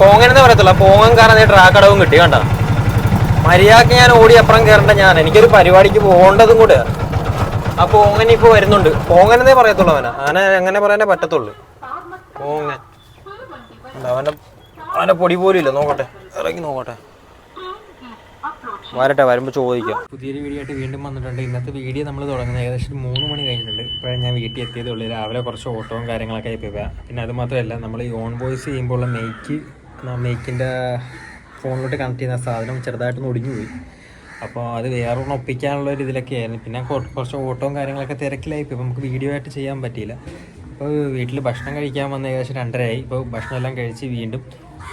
പോങ്ങനെന്ന് പറയത്തുള്ള. പോങ്ങൻ കാരണം നീ ട്രാക്ക് അടവും കിട്ടി കണ്ട? മര്യാദയ്ക്ക് ഞാൻ ഓടി അപ്പുറം കയറേണ്ട ഞാൻ. എനിക്കൊരു പരിപാടിക്ക് പോകേണ്ടതും കൂടെ. ആ പോങ്ങൻ ഇപ്പൊ വരുന്നുണ്ട്. പോങ്ങനെന്നേ പറയത്തുള്ളൂ അവനെ. അവനെ എങ്ങനെ പറയാനേ പറ്റത്തുള്ളൂ. പോങ്ങൻ. അവന്റെ അവന്റെ പൊടി പോലും ഇല്ല. നോക്കട്ടെ. ഇറങ്ങി നോക്കട്ടെ. വരട്ടെ വരുമ്പോൾ ചോദിക്കാം. പുതിയൊരു വീഡിയോ ആയിട്ട് വീണ്ടും വന്നിട്ടുണ്ട്. ഇന്നത്തെ വീഡിയോ നമ്മൾ തുടങ്ങുന്നത് ഏകദേശം മൂന്ന് മണി കഴിഞ്ഞിട്ടുണ്ട്. ഇപ്പോഴാണ് ഞാൻ വീട്ടിൽ എത്തിയതേ ഉള്ളൂ. രാവിലെ കുറച്ച് ഓട്ടവും കാര്യങ്ങളൊക്കെ ആയി പോവുക പിന്നെ അതുമാത്രമല്ല നമ്മൾ ഈ ഓൺ വോയിസ് ചെയ്യുമ്പോൾ ഉള്ള മെയ്ക്ക് മെയ്ക്കിന്റെ ഫോണിലോട്ട് കണക്ട് ചെയ്യുന്ന സാധനം ചെറുതായിട്ടൊന്ന് ഒടിഞ്ഞു പോയി അപ്പോൾ അത് വേറെ ഒന്ന് ഒപ്പിക്കാനുള്ള ഒരു ഇതിലൊക്കെ ആയിരുന്നു. പിന്നെ കുറച്ച് ഓട്ടവും കാര്യങ്ങളൊക്കെ തിരക്കിലായി. ഇപ്പോൾ നമുക്ക് വീഡിയോ ആയിട്ട് ചെയ്യാൻ പറ്റിയില്ല. ഇപ്പോൾ വീട്ടിൽ ഭക്ഷണം കഴിക്കാൻ വന്ന ഏകദേശം രണ്ടരയായി. ഇപ്പോൾ ഭക്ഷണം എല്ലാം കഴിച്ച് വീണ്ടും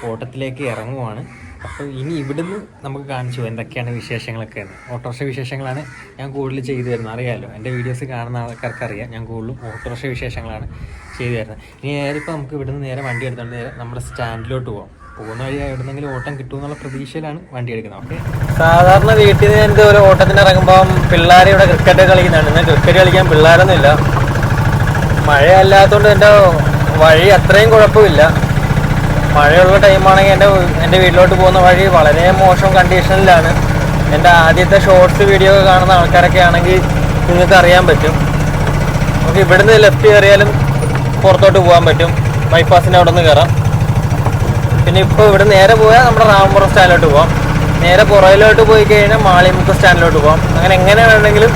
ഓട്ടത്തിലേക്ക് ഇറങ്ങുവാണ്. അപ്പോൾ ഇനി ഇവിടുന്ന് നമുക്ക് കാണിച്ചു എന്തൊക്കെയാണ് വിശേഷങ്ങളൊക്കെ എന്ന്. ഓട്ടോറിക്ഷ വിശേഷങ്ങളാണ് ഞാൻ കൂടുതൽ ചെയ്തു വരുന്നത് അറിയാമല്ലോ എന്റെ വീഡിയോസ് കാണുന്ന ആൾക്കാർക്ക് അറിയാം. ഞാൻ കൂടുതലും ഓട്ടോറിക്ഷ വിശേഷങ്ങളാണ് ചെയ്തു വരുന്നത് ഇനി നേരെ ഇപ്പോൾ നമുക്ക് ഇവിടുന്ന് നേരെ വണ്ടി എടുത്തുകൊണ്ട് നേരെ നമ്മുടെ സ്റ്റാൻഡിലോട്ട് പോകാം പോകുന്ന വഴി എവിടെന്നെങ്കിലും ഓട്ടം കിട്ടുമെന്നുള്ള പ്രതീക്ഷയിലാണ് വണ്ടി എടുക്കുന്നത്. ഓക്കെ. സാധാരണ വീട്ടിൽ നിന്ന് എന്ത് ഒരു ഓട്ടത്തിന് ഇറങ്ങുമ്പോൾ പിള്ളേർ ഇവിടെ ക്രിക്കറ്റ് കളിക്കുന്നുണ്ട്. ഇന്ന് ക്രിക്കറ്റ് കളിക്കാൻ പിള്ളേരൊന്നും ഇല്ല മഴയല്ലാത്തതുകൊണ്ട് എന്റെ വഴി അത്രയും കുഴപ്പമില്ല. മഴയുള്ള ടൈമാണെങ്കിൽ എന്റെ എന്റെ വീട്ടിലോട്ട് പോകുന്ന വഴി വളരെ മോശം കണ്ടീഷനിലാണ് എന്റെ ആദ്യത്തെ ഷോർട്സ് വീഡിയോ കാണുന്ന ആൾക്കാരൊക്കെ ആണെങ്കിൽ നിങ്ങൾക്ക് അറിയാൻ പറ്റും. നമുക്ക് ഇവിടുന്ന് ലെഫ്റ്റ് കയറിയാലും പുറത്തോട്ട് പോകാൻ പറ്റും. ബൈപ്പാസിന്റെ അവിടെ നിന്ന് കയറാം. പിന്നെ ഇപ്പോൾ ഇവിടെ നേരെ പോയാൽ നമ്മുടെ റാംപുറം സ്റ്റാൻഡിലോട്ട് പോകാം നേരെ പുറയിലോട്ട് പോയി കഴിഞ്ഞാൽ മാളിമുക്ക് സ്റ്റാൻഡിലോട്ട് പോകാം അങ്ങനെ എങ്ങനെ വേണമെങ്കിലും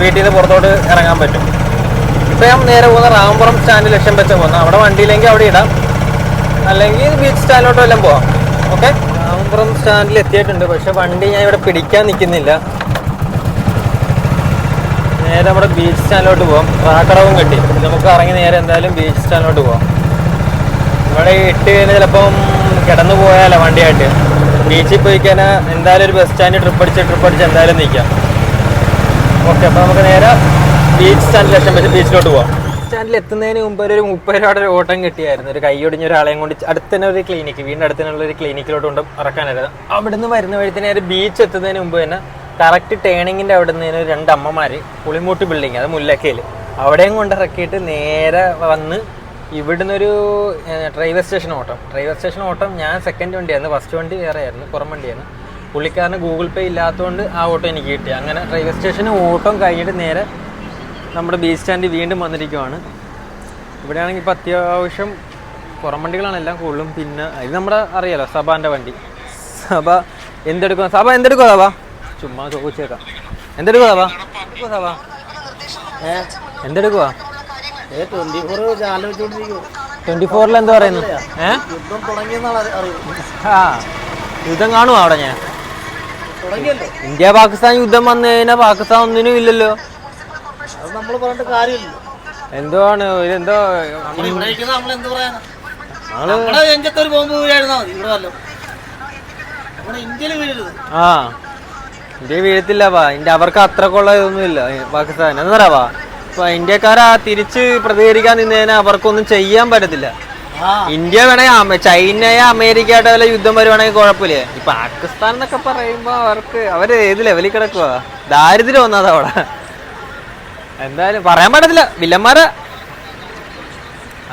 വീട്ടിൽ നിന്ന് പുറത്തോട്ട് ഇറങ്ങാൻ പറ്റും. ഇപ്പോൾ ഞാൻ നേരെ പോകുന്ന റാംപുറം സ്റ്റാൻഡ് ലക്ഷ്യം വെച്ച പോകുന്നത്. അവിടെ വണ്ടിയിലെങ്കിൽ അവിടെ ഇടാം. അല്ലെങ്കിൽ ബീച്ച് സ്റ്റാൻഡിലോട്ട് വല്ലതും പോവാം. ഓക്കെ? റാംപുറം സ്റ്റാൻഡിൽ എത്തിയിട്ടുണ്ട്. പക്ഷെ വണ്ടി ഞാൻ ഇവിടെ പിടിക്കാൻ നിൽക്കുന്നില്ല. നേരെ നമ്മുടെ ബീച്ച് സ്റ്റാൻഡിലോട്ട് പോകാം റാക്കടവും കെട്ടി. നമുക്ക് ഇറങ്ങി നേരെ എന്തായാലും ബീച്ച് സ്റ്റാൻഡിലോട്ട് പോകാം ഇവിടെ ഇട്ട് കഴിഞ്ഞാൽ ചിലപ്പം കിടന്നു പോയാലോ വണ്ടിയായിട്ട്. ബീച്ചിൽ പോയി കഴിഞ്ഞാൽ എന്തായാലും ഒരു ബസ് സ്റ്റാൻഡ് ട്രിപ്പ് അടിച്ച് ട്രിപ്പ് അടിച്ച് എന്തായാലും നിൽക്കാം ഓക്കെ അപ്പോൾ നമുക്ക് നേരെ ബീച്ച് സ്റ്റാൻഡിൽ ലക്ഷ്യം വെച്ച് ബീച്ചിലോട്ട് പോവാം. സ്റ്റാൻഡിൽ എത്തുന്നതിന് മുമ്പ് ഒരു മുപ്പത് രൂപയുടെ ഒരു ഓട്ടം കിട്ടിയായിരുന്നു. ഒരു കൈ ഒടിഞ്ഞ ഒരാളെയും കൊണ്ട് അടുത്ത് തന്നെ ഒരു ക്ലിനിക്ക് വീടിന്റെ അടുത്ത് ഒരു ക്ലിനിക്കിലോട്ട് കൊണ്ട് ഇറക്കാനായിരുന്നു. അവിടെ നിന്ന് വരുന്ന വഴി തന്നെ ഒരു ബീച്ച് എത്തുന്നതിന് മുമ്പ് തന്നെ കറക്റ്റ് ടേണിങ്ങിന്റെ അവിടെ നിന്ന് രണ്ട് അമ്മമാർ പുളിമൂട്ട് ബിൽഡിങ് അത് മുല്ലക്കയിൽ അവിടെയും കൊണ്ട് ഇറക്കിയിട്ട് നേരെ വന്ന് ഇവിടുന്ന് ഒരു ഡ്രൈവർ സ്റ്റേഷൻ ഓട്ടം. ഡ്രൈവർ സ്റ്റേഷൻ ഓട്ടം ഞാൻ സെക്കൻഡ് വണ്ടിയായിരുന്നു. ഫസ്റ്റ് വണ്ടി വേറെ ആയിരുന്നു പുറം വണ്ടിയായിരുന്നു. പുള്ളിക്കാരന് ഗൂഗിൾ പേ ഇല്ലാത്തതുകൊണ്ട് ആ ഓട്ടോ എനിക്ക് കിട്ടി. അങ്ങനെ ഡ്രൈവർ സ്റ്റേഷൻ ഓട്ടം കഴിഞ്ഞിട്ട് നേരെ നമ്മുടെ ബീച്ച് സ്റ്റാൻഡിൽ വീണ്ടും വന്നിരിക്കുവാണ്. ഇവിടെയാണെങ്കിൽ ഇപ്പോൾ അത്യാവശ്യം പുറം വണ്ടികളാണ് എല്ലാം കൂടുതലും. പിന്നെ ഇത് നമ്മുടെ അറിയാലോ സബാന്റെ വണ്ടി. സഭ എന്തെടുക്കുക സഭ എന്തെടുക്കുക സഭ ചുമ്മാ ചോദിച്ചേക്കാം. എന്തെടുക്കുക സഭ സബ? ഏ എന്തെടുക്കുക ട്വന്റി ഫോറിൽ എന്താ പറയുന്നു യുദ്ധം ആ കാണുമോ അവിടെ ഞാൻ? ഇന്ത്യ പാകിസ്ഥാൻ യുദ്ധം വന്നു കഴിഞ്ഞാൽ പാകിസ്ഥാൻ ഒന്നിനും ഇല്ലല്ലോ. കാര്യമില്ല. എന്തോ ആ. ഇന്ത്യ വീഴത്തില്ല ഇന്ത്യ അവർക്ക് അത്രക്കുള്ള ഇതൊന്നും ഇല്ല പാകിസ്ഥാൻ എന്താ പറയാ ഇപ്പൊ ഇന്ത്യക്കാരാ തിരിച്ച് പ്രതികരിക്കാൻ നിന്നതിന് അവർക്കൊന്നും ചെയ്യാൻ പറ്റത്തില്ല. ഇന്ത്യ വേണേ ചൈനയെ അമേരിക്ക ആയിട്ട് വല്ല യുദ്ധം വരുവാണെങ്കിൽ കുഴപ്പമില്ല? ഈ പാകിസ്ഥാൻ എന്നൊക്കെ പറയുമ്പോ അവർക്ക് അവർ ഏത് ലെവലിൽ കിടക്കുക ദാരിദ്ര്യം ഒന്നാത് അവിടെ. എന്തായാലും പറയാൻ പറ്റത്തില്ല. വില്ലന്മാരെ.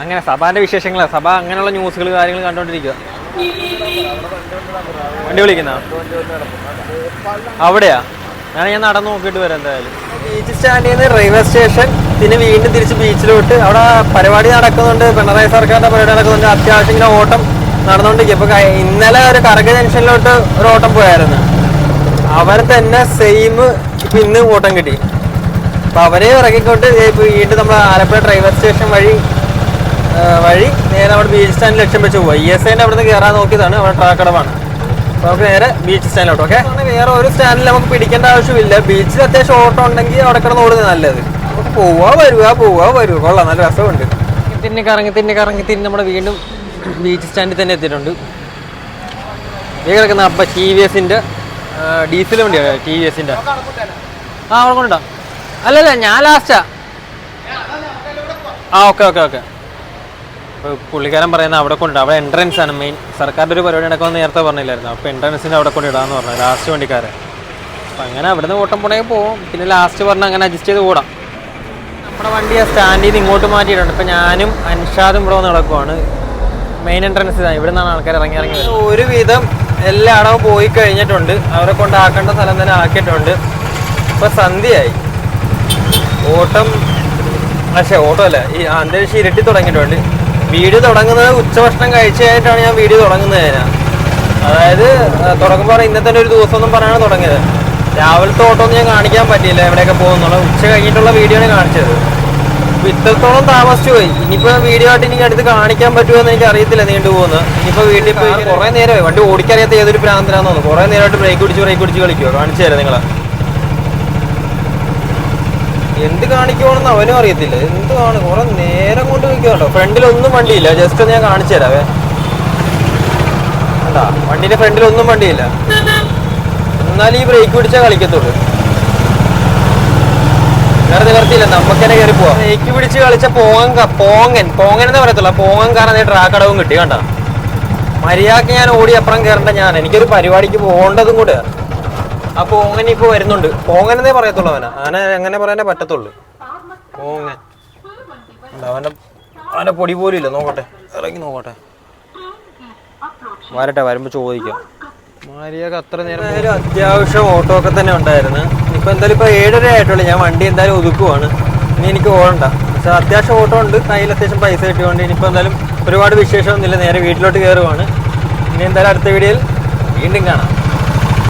അങ്ങനെ സഭാന്റെ വിശേഷങ്ങളാ. സഭ അങ്ങനെയുള്ള ന്യൂസുകൾ കാര്യങ്ങൾ കണ്ടോണ്ടിരിക്കുക വണ്ടി വിളിക്കുന്ന? അവിടെയാ? ഞാൻ ഞാൻ നടന്ന് നോക്കിയിട്ട് വരാം എന്തായാലും. ബീച്ച് സ്റ്റാൻഡിൽ നിന്ന് റെയിൽവേ സ്റ്റേഷൻ പിന്നെ വീണ്ടും തിരിച്ച് ബീച്ചിലോട്ട് അവിടെ പരിപാടി നടക്കുന്നുണ്ട്. പിണറായി സർക്കാരിന്റെ പരിപാടി നടക്കുന്നുണ്ട്. അത്യാവശ്യം ഇങ്ങനെ ഓട്ടം നടന്നുകൊണ്ടിരിക്കും ഇപ്പൊ ഇന്നലെ ഒരു കറക ജംഗ്ഷനിലോട്ട് ഒരു ഓട്ടം പോയായിരുന്നു. അവർ തന്നെ സെയിം ഇപ്പൊ ഇന്ന് ഓട്ടം കിട്ടി. അപ്പൊ അവരെ ഇറക്കിക്കൊണ്ട് വീണ്ടും നമ്മൾ ആലപ്പുഴ ഡ്രൈവർ സ്റ്റേഷൻ വഴി വഴി നേരെ അവിടെ ബീച്ച് സ്റ്റാൻഡിൽ ലക്ഷ്യം വെച്ച് പോകും ഐ എസ് ഐന്റെ അവിടെ നിന്ന് കയറാൻ നോക്കിയതാണ്. അവിടെ ട്രാക്കടവാണ്. നമുക്ക് നേരെ ബീച്ച് സ്റ്റാൻഡിലോട്ട് ഓക്കെ വേറെ ഒരു സ്റ്റാൻഡിൽ നമുക്ക് പിടിക്കേണ്ട ആവശ്യമില്ല. ബീച്ചിൽ അത്യാവശ്യം ഓട്ടം ഉണ്ടെങ്കിൽ അവിടെ കിടന്ന് ഓടുന്നത് നല്ലത്. നമുക്ക് പോവാ വരുക പോവാ വരുക കൊള്ളാം നല്ല രസമുണ്ട്. തിന്നി കറങ്ങി തിന്നി കറങ്ങി തിന്നി നമ്മുടെ വീണ്ടും ബീച്ച് സ്റ്റാൻഡിൽ തന്നെ എത്തിയിട്ടുണ്ട്. ഈ കിടക്കുന്ന അപ്പം ടി വി എസിന്റെ ഡീസൽ വണ്ടിയാണ് ടി വി എസിന്റെ ആ അവിടെ കൊണ്ടോ അല്ലല്ല ഞാൻ ലാസ്റ്റാ ആ. ഓക്കെ ഓക്കെ ഓക്കെ പുള്ളിക്കാരൻ പറയുന്നത് അവിടെ കൊണ്ടിടാം അവിടെ എൻട്രൻസ് ആണ് മെയിൻ സർക്കാരിന്റെ ഒരു പരിപാടി നടക്കുമെന്ന് നേരത്തെ പറഞ്ഞില്ലായിരുന്നു. അപ്പോൾ എൻട്രൻസിന്റെ അവിടെ കൊണ്ട് ഇടാന്ന് പറഞ്ഞു. ലാസ്റ്റ് വണ്ടിക്കാരൻ. അപ്പം അങ്ങനെ അവിടെ നിന്ന് ഓട്ടം പോണേ പോകും പിന്നെ ലാസ്റ്റ് പറഞ്ഞ് അങ്ങനെ അഡ്ജസ്റ്റ് ചെയ്ത് ഓടാം. നമ്മുടെ വണ്ടി ആ സ്റ്റാൻഡിൽ നിന്ന് ഇങ്ങോട്ട് മാറ്റിയിട്ടുണ്ട്. ഇപ്പം ഞാനും അൻഷാദും ഇവിടെ നടക്കുവാണ്. മെയിൻ എൻട്രൻസ് ഇതാണ് ഇവിടെ നിന്നാണ് ആൾക്കാർ ഇറങ്ങി ഇറങ്ങി വരുന്നത്. ഒരുവിധം എല്ലായിടവും പോയി കഴിഞ്ഞിട്ടുണ്ട്. അവരെ കൊണ്ട് ആക്കേണ്ട സ്ഥലം തന്നെ ആക്കിയിട്ടുണ്ട്. ഇപ്പം സന്ധ്യയായി. ഓട്ടം പക്ഷേ ഓട്ടമല്ല. ഈ അന്തരീക്ഷം ഇരുട്ടി തുടങ്ങിയിട്ടുണ്ട്. വീഡിയോ തുടങ്ങുന്നത് ഉച്ചഭക്ഷണം കഴിച്ചായിട്ടാണ് ഞാൻ വീഡിയോ തുടങ്ങുന്നത് ഞാൻ. അതായത് തുടങ്ങുമ്പോൾ ഇന്നത്തെ ഒരു ദിവസം ഒന്നും പറയാണ് തുടങ്ങിയത്. രാവിലത്തെ ഓട്ടം ഒന്നും ഞാൻ കാണിക്കാൻ പറ്റിയില്ല എവിടെയൊക്കെ പോകുന്നുള്ള. ഉച്ച കഴിഞ്ഞിട്ടുള്ള വീഡിയോ ആണ് കാണിച്ചത്. അപ്പൊ ഇത്രത്തോളം താമസിച്ചു പോയി. ഇനിയിപ്പോ വീഡിയോ ആയിട്ട് ഇനി അടുത്ത് കാണിക്കാൻ പറ്റുമോ എന്ന് എനിക്ക് അറിയത്തില്ല നീണ്ടു പോകുന്നത്. ഇനിയിപ്പോ വീട്ടിൽ പോയി കുറേ നേരമായി. വണ്ടി ഓടിക്കറിയാത്ത ഏതൊരു പ്രാന്തരാന്ന് തോന്നുന്നു. കുറെ നേരമായിട്ട് ബ്രേക്ക് പിടിച്ച് ബ്രേക്ക് പിടിച്ച് കളിക്കുമോ കാണിച്ചു തരാം നിങ്ങളെ. എന്ത് കാണിക്കുവാണെന്ന് അവനും അറിയത്തില്ല. എന്തുവാണ് കുറെ നേരം കൊണ്ട് നിൽക്കുന്നുണ്ടോ ഫ്രണ്ടിലൊന്നും വണ്ടിയില്ല. ജസ്റ്റ് ഞാൻ കാണിച്ചു തരാവേ. കണ്ടാ? വണ്ടിന്റെ ഫ്രണ്ടിലൊന്നും വണ്ടിയില്ല. എന്നാലും ഈ ബ്രേക്ക് പിടിച്ചാ കളിക്കത്തുള്ളൂ. വേറെ നിവർത്തിയില്ല നമുക്ക് തന്നെ കയറി പോവാം. ബ്രേക്ക് പിടിച്ച് കളിച്ച പോങ്ങൻ ക- പോങ്ങൻ. പോങ്ങൻ എന്ന് പറയത്തുള്ളൂ. പോങ്ങൻ കാരണം ട്രാക്ക് അടവും കിട്ടി. കണ്ട? മര്യാദയ്ക്ക് ഞാൻ ഓടി അപ്പുറം കയറേണ്ട ഞാൻ. എനിക്കൊരു പരിപാടിക്ക് പോകേണ്ടതും കൂടെ. ആ പോങ്ങൻ ഇപ്പൊ വരുന്നുണ്ട്. പോങ്ങൻ എന്നേ പറയത്തുള്ളൂ അവനെ. അവനെ എങ്ങനെ പറയാനേ പറ്റത്തുള്ളൂ. പോങ്ങൻ. അവന്റെ അവന്റെ പൊടി പോലും ഇല്ല. നോക്കട്ടെ. ഇറങ്ങി നോക്കട്ടെ. വരട്ടെ വരുമ്പോ ചോദിക്കാം. മാരിയൊക്കെ അത്ര നേരം എന്തായാലും അത്യാവശ്യം ഓട്ടോ ഒക്കെ തന്നെ ഉണ്ടായിരുന്നു. ഇപ്പൊ എന്തായാലും ഇപ്പൊ ഏഴര ആയിട്ടുള്ളൂ. ഞാൻ വണ്ടി എന്തായാലും ഒതുക്കുവാണ്. ഇനി എനിക്ക് ഓടണ്ട പക്ഷെ അത്യാവശ്യം ഓട്ടോ ഉണ്ട്. കയ്യിൽ അത്യാവശ്യം പൈസ കിട്ടിയോണ്ട് ഇനിയിപ്പോ എന്തായാലും ഒരുപാട് വിശേഷമൊന്നുമില്ല. നേരെ വീട്ടിലോട്ട് കയറുവാണ് ഇനി എന്തായാലും അടുത്ത വീഡിയോയിൽ വീണ്ടും കാണാം.